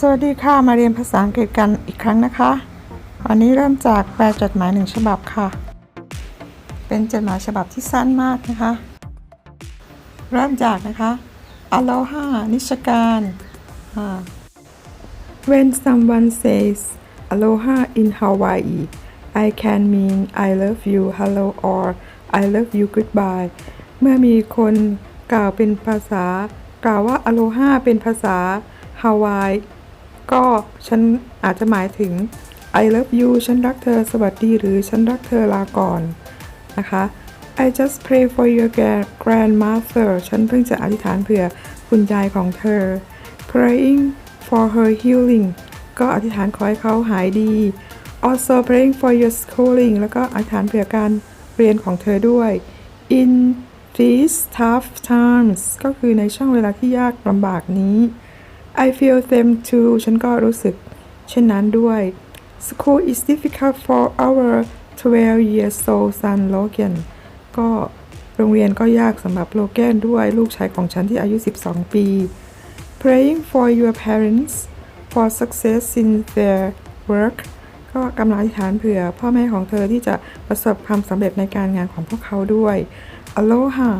สวัสดีค่ะ มาเรียนภาษาอังกฤษกันอีกครั้งนะคะ วันนี้เริ่มจากแปลจดหมายหนึ่งฉบับค่ะ เป็นจดหมายฉบับที่สั้นมากนะคะ เริ่มจากนะคะ Aloha นิชการ When someone says Aloha in Hawaii I can mean I love you hello or I love you goodbye เมื่อมีคนกล่าวเป็นภาษากล่าวว่า Aloha เป็นภาษาฮาวาย ก็ฉันอาจจะหมายถึง I love you ฉันรักเธอ สวัสดี หรือฉันรักเธอลาก่อนนะคะ I just pray for your grandmother ฉันเพิ่งจะอธิษฐานเผื่อคุณยายของเธอ praying for her healing ก็อธิษฐานขอให้เขาหายดี also praying for your schooling แล้วก็อธิษฐานเผื่อการเรียนของเธอด้วย in these tough times ก็คือในช่วงเวลาที่ยากลำบากนี้ I feel them too ฉันก็รู้สึกเช่นนั้นด้วย School is difficult for our 12 years old son Logan ก็โรงเรียนก็ยากสำหรับโลแกนด้วยลูกชายของฉันที่อายุ 12 ปี Praying for your parents for success in their work ก็กำลังอธิษฐานเผื่อพ่อแม่ของเธอที่จะประสบความสำเร็จในการงานของพวกเขาด้วย Aloha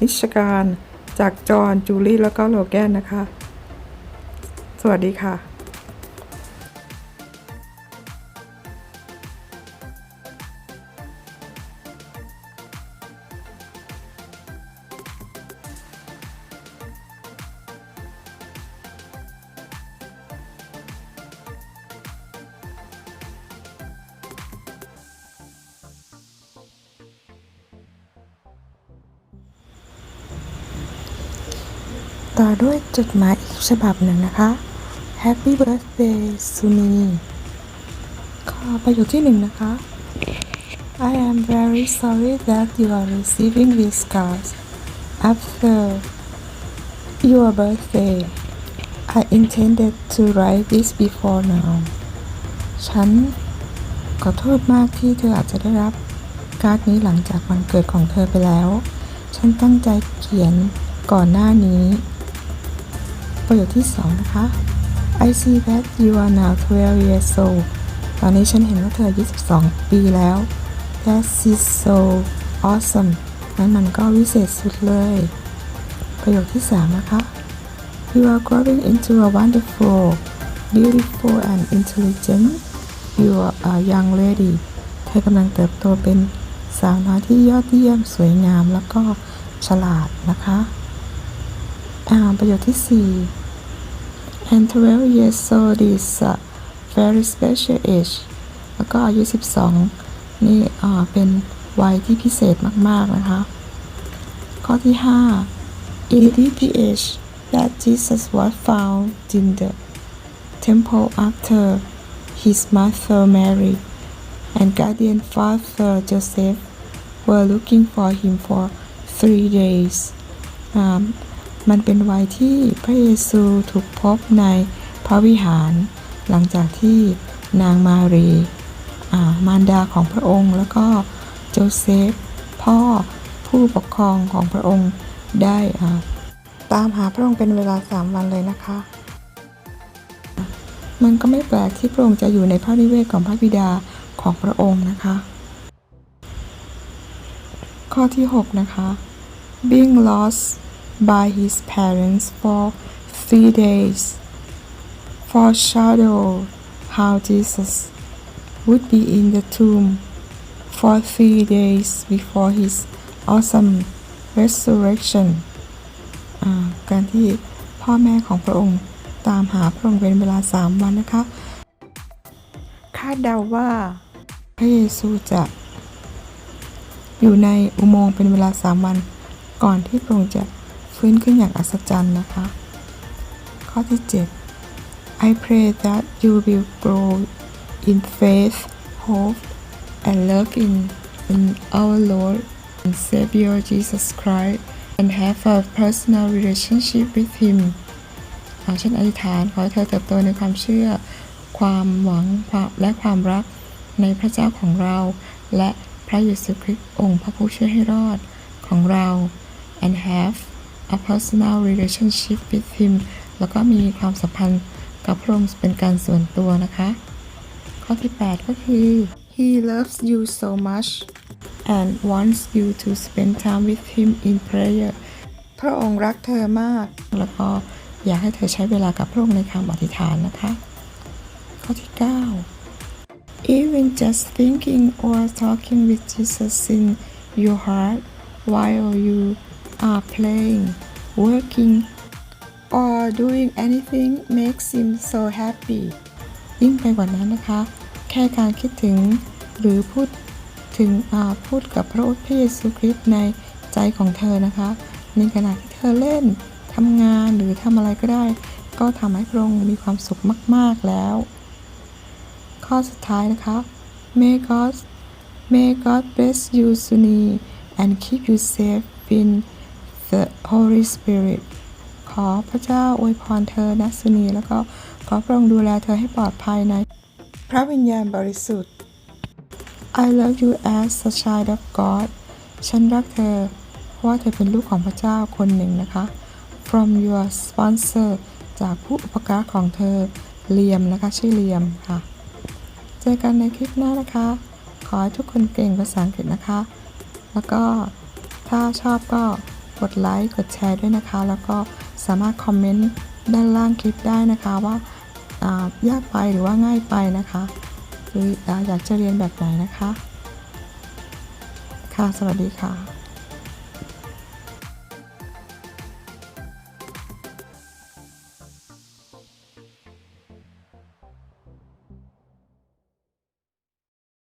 นิชการ จากจอห์นจูลี่แล้วก็โลแกนนะคะ สวัสดีค่ะต่อด้วยจดหมายอีกฉบับหนึ่งนะคะ Happy Birthday ซูนีข้อประโยคที่หนึ่งนะคะ I am very sorry that you are receiving these cards after your birthday I intended to write this before now ฉันขอโทษมากที่เธออาจจะได้รับการ์ดนี้หลังจากวันเกิดของเธอไปแล้ว ฉันตั้งใจเขียนก่อนหน้านี้ ประโยคที่สองนะคะ I see that you are now 12 years old ตอนนี้ฉันเห็นว่าเธออายุ12ปีแล้ว That is so awesome นั้นมันก็วิเศษสุดเลย ประโยคที่สามนะคะ You are growing into a wonderful beautiful and intelligent you are a young lady เธอกำลังเติบโตเป็นสาวน้อยที่ยอดเยี่ยมสวยงามแล้วก็ฉลาดนะคะอ่าประโยคที่ 4 and 12 years old is a very special age แล้วก็อายุ 12 นี่อ่าเป็นวัยที่พิเศษมาก ๆ นะคะ ข้อที่ 5 it is the age that Jesus was found in the temple after his mother Mary and guardian father Joseph were looking for him for three days อ่า มันเป็นวัยที่พระเยซูถูกพบในพระวิหาร หลังจากที่นางมารีามารดาของพระองค์ แล้วก็โจเซฟ พ่อผู้ปกครองของพระองค์ได้ตามหาพระองค์เป็นเวลาสามวันเลยนะคะ มันก็ไม่แปลกที่พระองค์จะอยู่ในพระนิเวศของพระบิดาของพระองค์นะคะ ข้อที่ 6 นะคะ being lost by his parents for three days foreshadow how Jesus would be in the tomb for three days before his awesome resurrection การที่พ่อแม่ของพระองค์ตามหาพระองค์เป็นเวลาสามวันนะคะ คาดเดาว่า พระเยซูจะอยู่ในอุโมงค์เป็นเวลาสามวัน ก่อนที่พระองค์จะ ฟื้นขึ้นอย่างอัศจรรย์นะคะ ข้อที่ 7 I pray that you will grow in faith, hope, and love in, in our Lord and Savior Jesus Christ and have a personal relationship with Him อ่าฉันอธิษฐานขอให้เธอเติบโตในความเชื่อ ความหวังความและความรักในพระเจ้าของเรา และพระเยซูคริสต์องค์พระผู้ช่วยให้รอดของเรา and have a personal relationship with him แล้วก็มีความสัมพันธ์กับพระองค์เป็นการส่วนตัวนะคะ ข้อที่ 8 ก็คือ He loves you so much and wants you to spend time with him in prayer พระองค์รักเธอมาก แล้วก็อยากให้เธอใช้เวลากับพระองค์ในคำอธิษฐานนะคะ ข้อที่ 9 even just thinking or talking with Jesus in your heart while you are playing working or doing anything makes him so happy ยิ่งไปกว่านั้นนะคะ แค่การคิดถึงหรือพูดถึงพูดกับพระพระเยซูคริสต์ในใจของเธอนะคะ ในขณะที่เธอเล่นทำงานหรือทำอะไรก็ได้ ก็ทำให้พระองค์มีความสุขมาก ๆ แล้ว ข้อสุดท้ายนะคะ May God May God bless you Suni and keep you safe in the Holy Spirit ขอพระเจ้าอวยพรเธอนะสุนีแล้วก็ขอพระองค์ดูแลเธอให้ปลอดภัยใน พระวิญญาณบริสุทธิ์ I love you as a child of God ฉันรักเธอ เพราะว่าเธอเป็นลูกของพระเจ้าคนหนึ่งนะคะ from your sponsor จากผู้อุปการะของเธอเลียมนะคะชื่อเลียมค่ะ เจอกันในคลิปหน้านะคะ ขอให้ทุกคนเก่งภาษาอังกฤษนะคะ แล้วก็ถ้าชอบก็ กดไลค์กดแชร์ด้วยนะคะ แล้วก็สามารถคอมเมนต์ด้านล่างคลิปได้นะคะว่าายากไปหรือว่าง่ายไปนะคะหรืออยากจะเรียนแบบไหนนะคะ ค่ะ สวัสดีค่ะ